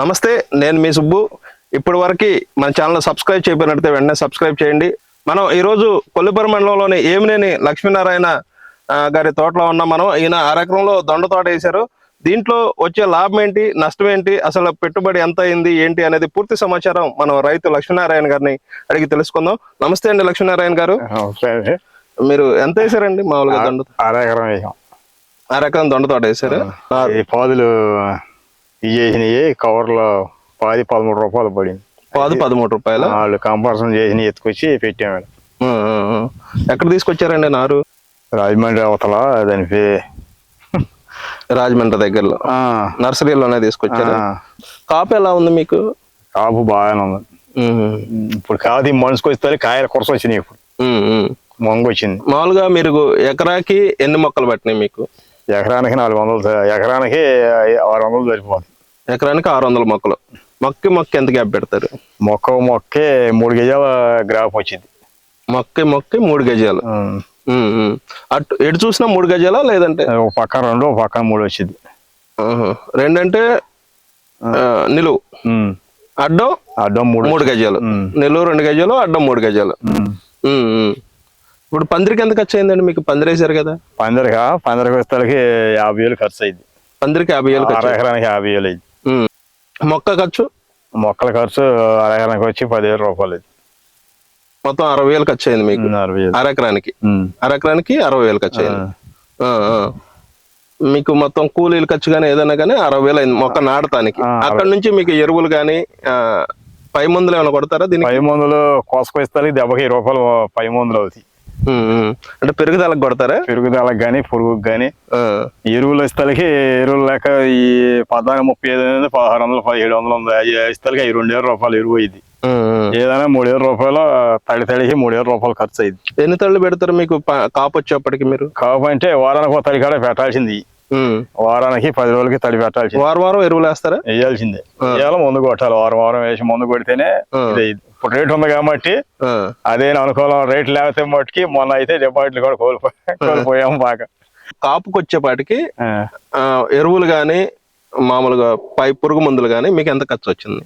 నమస్తే నేను మీ సుబ్బు. ఇప్పటి వరకు మన ఛానల్ సబ్స్క్రైబ్ చేయబడినట్టే వెంటనే సబ్స్క్రైబ్ చేయండి. మనం ఈరోజు కొల్లిపురం మండలంలోని ఏమినేని లక్ష్మీనారాయణ గారి తోటలో ఉన్నాం మనం. ఈయన అరెకరంలో దొండ తోట వేశారు. దీంట్లో వచ్చే లాభం ఏంటి నష్టం ఏంటి అసలు పెట్టుబడి ఎంత అయింది ఏంటి అనేది పూర్తి సమాచారం మనం రైతు లక్ష్మీనారాయణ గారిని అడిగి తెలుసుకుందాం. నమస్తే అండి లక్ష్మీనారాయణ గారు. మీరు ఎంత వేసారండి మామూలుగా దొండ అరెకరం వేసాం. అరెకరం దొండ తోట వేసారు ఈ పాదులు ఇవి చేసినవి కవర్లో పాది పదమూడు రూపాయలు పడింది. పాదు పదమూడు రూపాయలు? వాళ్ళు కంపల్సరీ చేసినవి ఎత్తుకొచ్చి పెట్టాము. ఎక్కడ తీసుకొచ్చారండి నారు? రాజమండ్రి అవతల దాని పే రాజమండ్రి దగ్గరలో. నర్సరీలోనే తీసుకొచ్చారు? కాపు ఎలా ఉంది మీకు? కాపు బాగానే ఉంది. ఇప్పుడు కాదు మనిషికి వస్తే కాయలు కొరస వచ్చినాయి ఇప్పుడు. మొంగ వచ్చింది. మామూలుగా మీరు ఎకరాకి ఎన్ని మొక్కలు పట్టినాయి మీకు? ఎకరానికి నాలుగు వందలు ఎకరానికి ఆరు వందలు సరిపోతుంది. ఎకరానికి ఆరు వందల మొక్కలు. మొక్కి మొక్క ఎంత గ్యాప్ పెడతారు? మొక్క మొక్కే మూడు గజాల గ్రాఫ్ వచ్చింది. మొక్కి మొక్కి మూడు గజాలు. అటు ఎటు చూసినా మూడు గజాలా లేదంటే? ఒక పక్కన రెండు ఒక పక్కన మూడు వచ్చింది. రెండంటే నిలువు. అడ్డం? అడ్డం మూడు. మూడు గజాలు. నిలువు రెండు గజాలు అడ్డం మూడు గజాలు. ఇప్పుడు పందిరికి ఎంత ఖర్చు అయిందండి మీకు? పందిరేశారు కదా? పందిరిగా పందిరికి? వస్తలకి యాభై వేలు ఖర్చు అయింది పందిరికి యాభై వేలు ఎకరానికి యాభై వేలు అయింది. మొక్క ఖర్చు? మొక్కల ఖర్చు అర ఎకరానికి వచ్చి పదివేల రూపాయలు మొత్తం అరవై వేలు. ఖర్చు అయింది మీకు అరెకరానికి. అరెకరానికి అరవై వేలు ఖర్చు అయింది. మీకు మొత్తం కూలీలు ఖర్చు కానీ ఏదైనా కానీ అరవై వేలు అయింది మొక్క నాటడానికి. అక్కడ నుంచి మీకు ఎరువులు కానీ పై మందులు ఏమైనా కొడతారా దీనికి? పై మందులు కోసుకొస్తాలకి దెబ్బకి రూపాయలు పై మందులు అవుతాయి. అంటే పెరుగుదలకు కొడతారా? పెరుగుదలకు కానీ పురుగుకి కానీ ఎరువులు ఇస్తలకి ఎరువులు లేక ఈ పద్నాలుగు ముప్పై ఐదు అనేది పదహారు వందలు పదిహేడు వందలు ఉంది. ఇస్తలకి అవి రెండు వేల రూపాయలు ఎరువు అయింది. ఏదైనా మూడు వేల రూపాయలు తడి తడికి మూడు వేల రూపాయలు ఖర్చు అయింది ఎన్ని తళ్ళు పెడతారు మీకు కాపు వచ్చేప్పటికి మీరు? కాబట్టి వారానికి ఒక తడి కాడ పెట్టాల్సింది. వారానికి పది రోజులకి తడి పెట్టాల్సింది. వారం వారం ఎరువులు వేస్తారా వేయాల్సిందే వేయాలి ముందు కొట్టాలి. వారం వారం వేసి ముందు కొడితేనే. ఇప్పుడు రేట్ ఉంది కాబట్టి అదే అనుకూలం. రేట్ లేకపోతే మట్టుకి మొన్న అయితే డిపాజిట్లు కూడా కోల్పోయి కోల్పోయాము బాగా కాపుకి వచ్చేపాటికి ఎరువులు కానీ మామూలుగా పై పురుగు మందులు కానీ మీకు ఎంత ఖర్చు వచ్చింది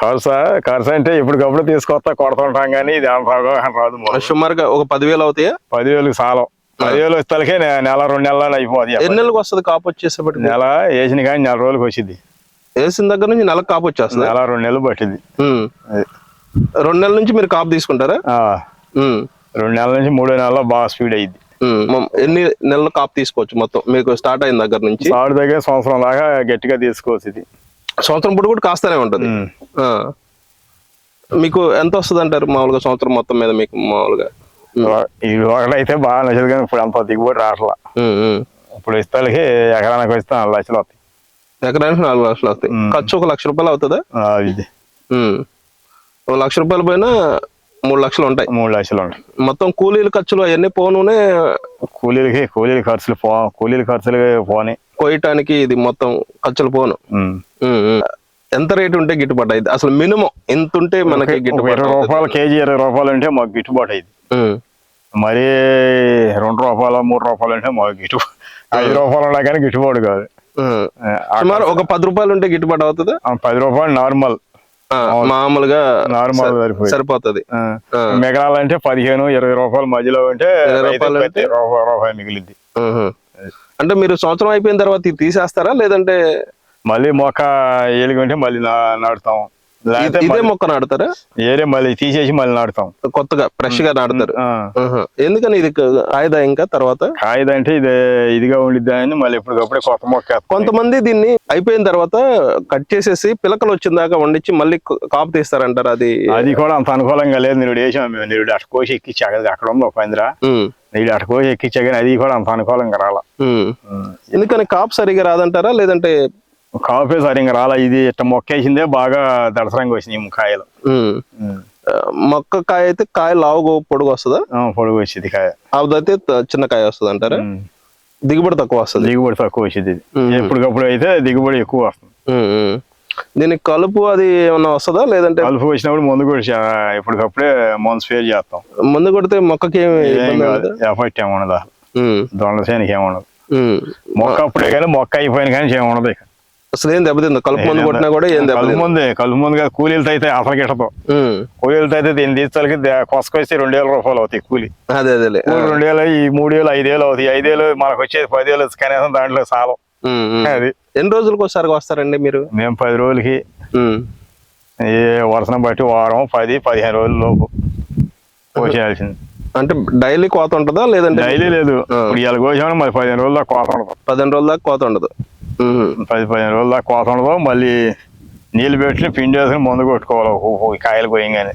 ఖర్చు ఖర్చు అంటే ఇప్పటికప్పుడు తీసుకొస్తా కొడుతుంటాం కానీ ఇది రాదు. సుమారుగా ఒక పదివేలు అవుతాయా? పదివేలకు సాలం. పదివేలు వస్తేకే నెల రెండు నెలలు అయిపోతుంది ఎన్ని నెలలకు వస్తుంది కాపు వచ్చేసేపటికి? నెల వేసిన కానీ నెల రోజులకు వచ్చింది వేసిన దగ్గర నుంచి నెలకు కాపు వచ్చేస్తుంది? నెల రెండు నెలలు పట్టింది. రెండు నెలల నుంచి మీరు కాపు తీసుకుంటారా. రెండు నెలల నుంచి మూడో నెలలో బాగా స్పీడ్ అయ్యింది ఎన్ని నెలల కాపు తీసుకోవచ్చు మొత్తం? మీకు స్టార్ట్ అయిన దగ్గర నుంచి? సాడు దగ్గర సంవత్సరం దాకా గట్టిగా తీసుకోవచ్చు ఇది. సంవత్సరం పొడి కూడా కాస్తూనే ఉంటుంది. మీకు ఎంత వస్తుంది అంటారు? మామూలుగా సంవత్సరం మొత్తం మీద మీకు మామూలుగా? ఇది ఒకటైతే బాగా నచ్చదు కానీ ఇప్పుడు అంత దిగుబడి రావట్లా. ఇప్పుడు ఇస్తాలకి ఎకరానికి వస్తే నాలుగు లక్షలు వస్తాయి. ఎకరానికి నాలుగు లక్షలు వస్తాయి. ఉమ్. ఖర్చు ఒక లక్ష రూపాయలు అవుతుందా? ఇది. లక్ష రూపాయలు పోయినా మూడు లక్షలు ఉంటాయి. మూడు లక్షలు ఉంటాయి. మొత్తం కూలీల ఖర్చులు అవన్నీ పోనునే కూలీలకి కూలీల ఖర్చులు పో కూలీల ఖర్చులు పోని. కోయటానికి ఇది మొత్తం ఖర్చులు పోను. ఎంత రేటు ఉంటే గిట్టుబాటు అయింది అసలు మినిమం ఎంత ఉంటే మనకి గిట్టుబాటు ఇరవై? రూపాయలు కేజీ ఇరవై రూపాయలు అంటే మాకు గిట్టుబాటు అయింది మరి రెండు రూపాయలు మూడు రూపాయలు అంటే మాకు గిట్టు ఐదు రూపాయలు ఉన్నా కానీ గిట్టుబాటు కాదు. సుమారు ఒక పది రూపాయలు ఉంటే గిట్టుబాటు అవుతుందా? పది రూపాయలు నార్మల్. మామూలుగా నార్మల్ సరిపోతుంది. మిగలాలంటే పదిహేను ఇరవై రూపాయలు మధ్యలో ఉంటే రూపాయలు మిగిలింది. అంటే మీరు సంవత్సరం అయిపోయిన తర్వాత ఇది తీసేస్తారా? లేదంటే మళ్ళీ మొక్క ఏలుగుంటే మళ్ళీ నాటుతాం. ఇదే మొక్క నాటుతారా? ఏరే మళ్ళీ తీసేసి మళ్ళీ నాటుతాం. కొత్తగా ఫ్రెష్గా. ఉహు. ఎందుకని ఇది ఆయుధ ఇంకా తర్వాత? కాయదంటే ఇది ఇదిగా ఉండిద్దా అని మళ్ళీ ఎప్పటికప్పుడే కొత్త మొక్క. కొంతమంది దీన్ని అయిపోయిన తర్వాత కట్ చేసేసి పిలకలు వచ్చిన దాకా వండించి మళ్ళీ కాపు తీస్తారంటారు అది? అది కూడా అంత అనుకూలంగా లేదు. నిరుడు వేసాం మేము. నిరుడు అటు కోసి ఎక్కించా. కదా అక్కడ ఉంది ఒక పందిరా ఉమ్, నిరుడు అటు కోసి ఎక్కించా కానీ అది కూడా అంత అనుకూలంగా రాలా. ఎందుకని కాపు సరిగా రాదంటారా? లేదంటే కాపే సరిగ్గా రాలా ఇది ఇట్ట మొక్క వేసిందే బాగా దడసరంగా వచ్చినాయి ఈ కాయలు మొక్క కాయ అయితే కాయ లావుగా పొడుగు వస్తుందా? పొడుగు వచ్చింది కాయ. అదైతే త- చిన్న కాయ వస్తుంది అంటారా. దిగుబడి తక్కువ వస్తుంది. దిగుబడి తక్కువ వచ్చింది. ఎప్పటికప్పుడు అయితే దిగుబడి ఎక్కువ వస్తుంది. దీనికి కలుపు అది ఏమన్నా వస్తుందా? లేదంటే కలుపు వచ్చినప్పుడు ముందు కూడా ఎప్పటికప్పుడే మందు స్పేర్ చేస్తాం. ముందు కొడితే మొక్కకి ఏమి ఉండదా? ఎఫెక్ట్ ఏముండదు ఉమ్, దొండ చేనికి ఏముండదు ఉమ్. మొక్క అప్పుడే కానీ మొక్క అయిపోయిన కానీ ఏముండదు ఇక. అసలు ఏం దెబ్బతింది? కలుపు మందు కొట్టినా కూడా ఏం కలుపు ముందే కలుపు ముందు కాదు కూలీలతో అయితే అసలు గిట్టదు. కూలీలతో అయితే దీన్ని తీసుకెళ్ళి కొసకొచ్చి రెండు వేల రూపాయలు అవుతాయి కూలి. అదే అదేలే కూలి రెండు వేలు ఈ మూడు వేలు ఐదు వేలు అవుతాయి. ఐదు వేలు మనకు వచ్చేది పదివేలు కనీసం దాంట్లో సాలం. అది. ఎన్ని రోజులకు ఒకసారి వస్తారండి మీరు? మేము పది రోజులకి ఏ వరుసను బట్టి వారం పది పదిహేను రోజుల లోపు కోసేయాల్సింది అంటే డైలీ కోత ఉంటుందా? లేదంటే డైలీ లేదు. ఇప్పుడు కోసామని మరి పదిహేను రోజుల దాకా కోత ఉండదు. పదిహేను రోజుల దాకా కోత ఉండదు. పది పదిహేను రోజుల దాకా కోత ఉండదు. మళ్ళీ నీళ్ళు పెట్టి పిండి వేసుకుని మందు కొట్టుకోవాలి. కాయలు పోయంగానే.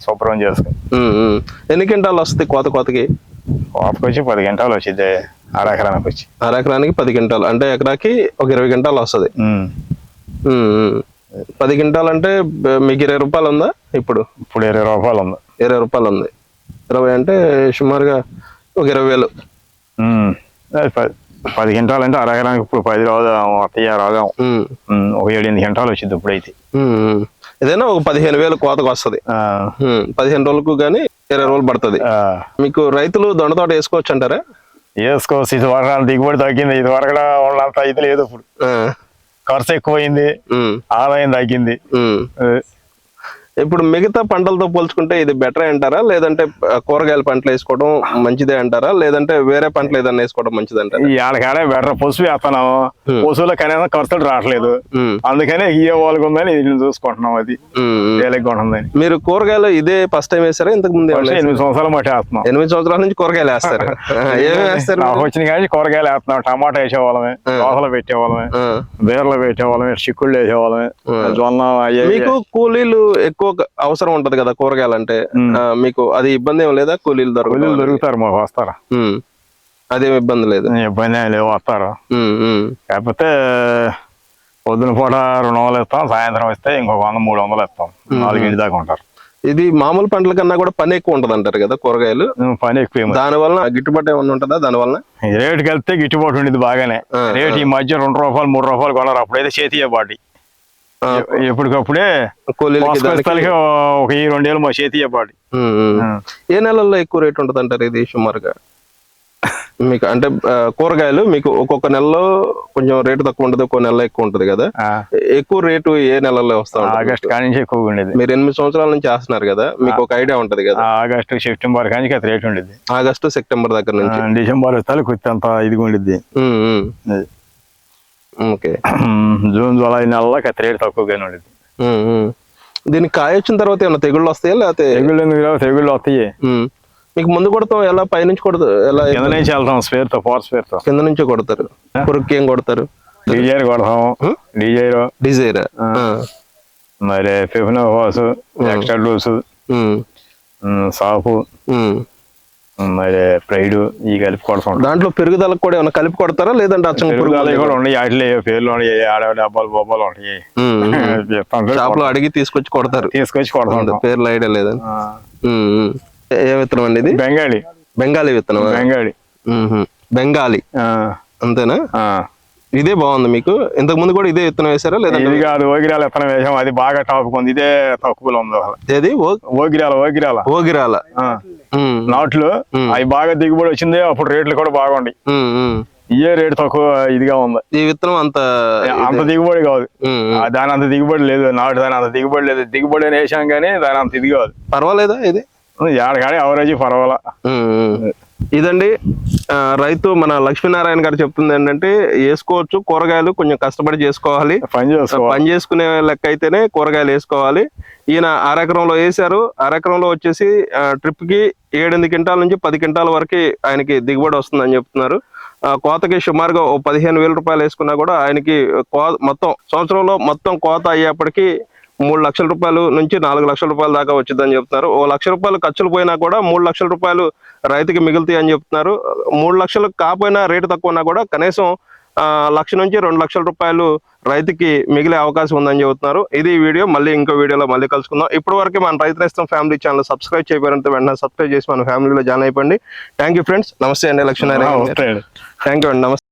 శుభ్రం చేసుకుని. ఎన్ని క్వింటాలు వస్తాయి కోత కోతకి? కోతకు వచ్చి పది గంటలు వచ్చింది అరెకరానికి వచ్చి. అర ఎకరానికి పది క్వింటాలు. అంటే ఎకరాకి ఒక ఇరవై క్వింటాలు వస్తుంది. పది క్వింటాలు అంటే మీకు ఇరవై రూపాయలు ఉందా ఇప్పుడు? ఇప్పుడు ఇరవై రూపాయలు ఉంది. ఇరవై రూపాయలు ఉంది. ఇరవై అంటే సుమారుగా ఒక ఇరవై వేలు. పది గంటలు అంటే అరెకరానికి ఇప్పుడు పది రాదాం ఉమ్, ఒక ఏడు ఎనిమిది గంటలు వచ్చింది ఇప్పుడైతే. ఏదైనా ఒక పదిహేను వేలు కోతకు వస్తుంది. పదిహేను రోజులకు కానీ ఇరవై రోజులు పడుతుంది. ఆ. మీకు రైతులు దొండ తోట వేసుకోవచ్చు అంటారా? వేసుకోవచ్చు. ఇది వరకు దిగుబడి తగ్గింది. ఇది వరకు వాళ్ళంత ఇది లేదు ఇప్పుడు. ఖర్చు ఎక్కువైంది. ఆదాయం తగ్గింది. ఇప్పుడు మిగతా పంటలతో పోల్చుకుంటే ఇది బెటర్ అంటారా? లేదంటే కూరగాయల పంటలు వేసుకోవడం మంచిదే అంటారా? లేదంటే వేరే పంటలు ఏదైనా వేసుకోవడం మంచిది అంటారా? ఆడకాడే బెటర్ పసుపు వేస్తున్నాము. పశువుల కనీసం ఖర్చులు రావట్లేదు. అందుకనే ఇయ్యే వాళ్ళకి ఉందని చూసుకుంటున్నాం అది. ఉంటుందని మీరు కూరగాయలు ఇదే ఫస్ట్ టైం వేస్తారా ఇంతకు ముందు ఎనిమిది సంవత్సరాలు మట్టి వేస్తున్నాం. ఎనిమిది సంవత్సరాల నుంచి కూరగాయలు వేస్తారు. ఆ, ఏమేమి వేస్తారు వచ్చిన కానీ కూరగాయలు వేస్తున్నాం. టమాటా వేసేవాళ్ళమే దోసలు పెట్టేవాళ్ళమే. బీరలు పెట్టేవాళ్ళమే చిక్కుళ్ళు వేసేవాళ్ళమే జొన్న మీకు కూలీలు ఎక్కువ అవసరం ఉంటది కదా కూరగాయలు అంటే మీకు అది ఇబ్బంది ఏం లేదా? కూలీలు కూలీలు దొరకదు దొరుకుతారు మాకు వస్తారు? అదేం ఇబ్బంది లేదు. ఇబ్బంది ఏం లేవు వస్తారు. కాకపోతే పొద్దున పూట రెండు వందలు ఇస్తాం సాయంత్రం వస్తే ఇంకొక వంద మూడు వందలు ఇస్తాం. నాలుగింటి దాకా ఉంటారు. ఇది మామూలు పంటల కన్నా కూడా పని ఎక్కువ ఉంటది అంటారు కదా కూరగాయలు. పని ఎక్కువ. దాని వలన గిట్టుబాటు ఏమన్నా ఉంటుందా? దాని వలన రేటుకి వెళ్తే గిట్టుబాటు ఉండేది బాగానే. రేటు ఈ మధ్య రెండు రూపాయలు మూడు రూపాయలు కొన్నారు. అప్పుడైతే చేతి బాటి. ఎప్పటికప్పుడే ఒక ఈ రెండేళ్ళు మా చేతి బాటి ఉమ్, ఉమ్. ఏ నెలల్లో ఎక్కువ రేట్ ఉంటది అంటారు ఇది సుమారుగా? మీకు అంటే కూరగాయలు మీకు ఒక్కొక్క నెలలో కొంచెం రేటు తక్కువ ఉంటుంది ఒక్కో నెలలో ఎక్కువ ఉంటది కదా? ఎక్కువ రేటు ఏ నెలల్లో వస్తా ఆగస్ట్ కాడి నుంచి ఎక్కువగా ఉండేది. మీరు ఎనిమిది సంవత్సరాల నుంచి చేస్తున్నారు కదా మీకు ఒక ఐడియా ఉంటది కదా? ఆగస్టు సెప్టెంబర్ కానీ రేట్ ఉండేది. ఆగస్టు సెప్టెంబర్ దగ్గర నుంచి. డిసెంబర్ కొద్ది అంత ఇదిగా ఉండేది జూన్ జూలై నెలలో కత్తి రేటు తక్కువగానే ఉండేది. దీనికి కాయ వచ్చిన తర్వాత ఏమైనా తెగుళ్ళు వస్తాయా లేకపోతే? తెగుళ్ళు ఎందుకు? తెగుళ్ళు వస్తాయి. మీకు ముందు కొడతాం ఎలా పైనుంచి కొడతారు ఎలా కింద నుంచి వెళ్తాం స్పేర్తో ఫోర్ స్పేర్తో కింద నుంచే కొడతారు. పురుగుకి ఏం కొడతారు? డీజైర్ కొడతాం డీజైర్ డిజైర్ మరి ఫిఫ్నో హోస్ ఎక్స్ట్రా డోస్ సాపు ప్రైడ్ ఈ కలిపి కొడతాం దాంట్లో పెరుగుదలకు కూడా ఏమైనా కలిపి కొడతారా? లేదంటే పెరుగుదల కూడా ఉన్నాయి. వాటిలో పేర్లు ఉన్నాయి? ఆడ డబ్బాలు బొబ్బలు ఉంటాయి. షాప్లో అడిగి తీసుకొచ్చి కొడతారు. తీసుకొచ్చి కొడతాం పేర్లు ఐడియా లేదని. ఉమ్. ఏ- విత్తనం అండి ఇది? బెంగాళీ బెంగాలీ విత్తనం బెంగాలీ. ఆ. అంతేనా? ఆ. ఇదే బాగుంది మీకు? ఇంతకు ముందు కూడా ఇదే విత్తనం వేసారా లేదంటే కాదు ఓగిరాల ఎత్తనం వేసాం. అది బాగా టాప్ ఉంది. ఇదే తక్కువలో ఉంది ఏది? ఓగిరాల ఓగిరాల. ఓగిరాల. నాట్లు అవి బాగా దిగుబడి వచ్చింది అప్పుడు రేట్లు కూడా బాగుండి. ఇయే రేటు తక్కువ ఇదిగా ఉంది. ఈ విత్తనం అంత అంత దిగుబడి కాదు. దాని అంత దిగుబడి లేదు నాటు దాని అంత దిగుబడి లేదు. దిగుబడి అని వేసాం కానీ దాని అంత ఇది కాదు. పర్వాలేదా ఇది? ఏడకాడే అవరేజ్ పర్వాలా. ఇదండి రైతు మన లక్ష్మీనారాయణ గారు చెప్తుంది ఏంటంటే వేసుకోవచ్చు కూరగాయలు కొంచెం కష్టపడి చేసుకోవాలి. పని చేసుకునే లెక్క అయితేనే కూరగాయలు వేసుకోవాలి. ఈయన అరెకరంలో వేశారు. అరెకరంలో వచ్చేసి ట్రిప్కి ఏడెనిమిది క్వింటాల నుంచి పది క్వింటాల వరకు ఆయనకి దిగుబడి వస్తుందని చెప్తున్నారు. కోతకి సుమారుగా ఓ పదిహేను వేల రూపాయలు వేసుకున్నా కూడా ఆయనకి కో మొత్తం సంవత్సరంలో మొత్తం కోత అయ్యేప్పటికి మూడు లక్షల రూపాయలు నుంచి నాలుగు లక్షల రూపాయల దాకా వచ్చిందని చెప్తున్నారు. ఓ లక్ష రూపాయలు ఖర్చులు పోయినా కూడా మూడు లక్షల రూపాయలు రైతుకి మిగులుతాయి అని చెప్తున్నారు. మూడు లక్షలు కాకపోయినా రేటు తక్కువ ఉన్నా కూడా కనీసం లక్ష నుంచి రెండు లక్షల రూపాయలు రైతుకి మిగిలే అవకాశం ఉందని చెబుతున్నారు ఇది వీడియో. మళ్ళీ ఇంకో వీడియోలో మళ్ళీ కలుసుకుందాం. ఇప్పటి వరకు మన రైతు నేస్తం ఫ్యామిలీ ఛానల్ సబ్స్క్రైబ్ చేయబోయారంటే వెంటనే సబ్స్క్రైబ్ చేసి మన ఫ్యామిలీలో జాయిన్ అయిపోండి. Thank you friends. నమస్తే అండి లక్ష్మీనారాయణ థ్యాంక్ యూ అండి. నమస్తే.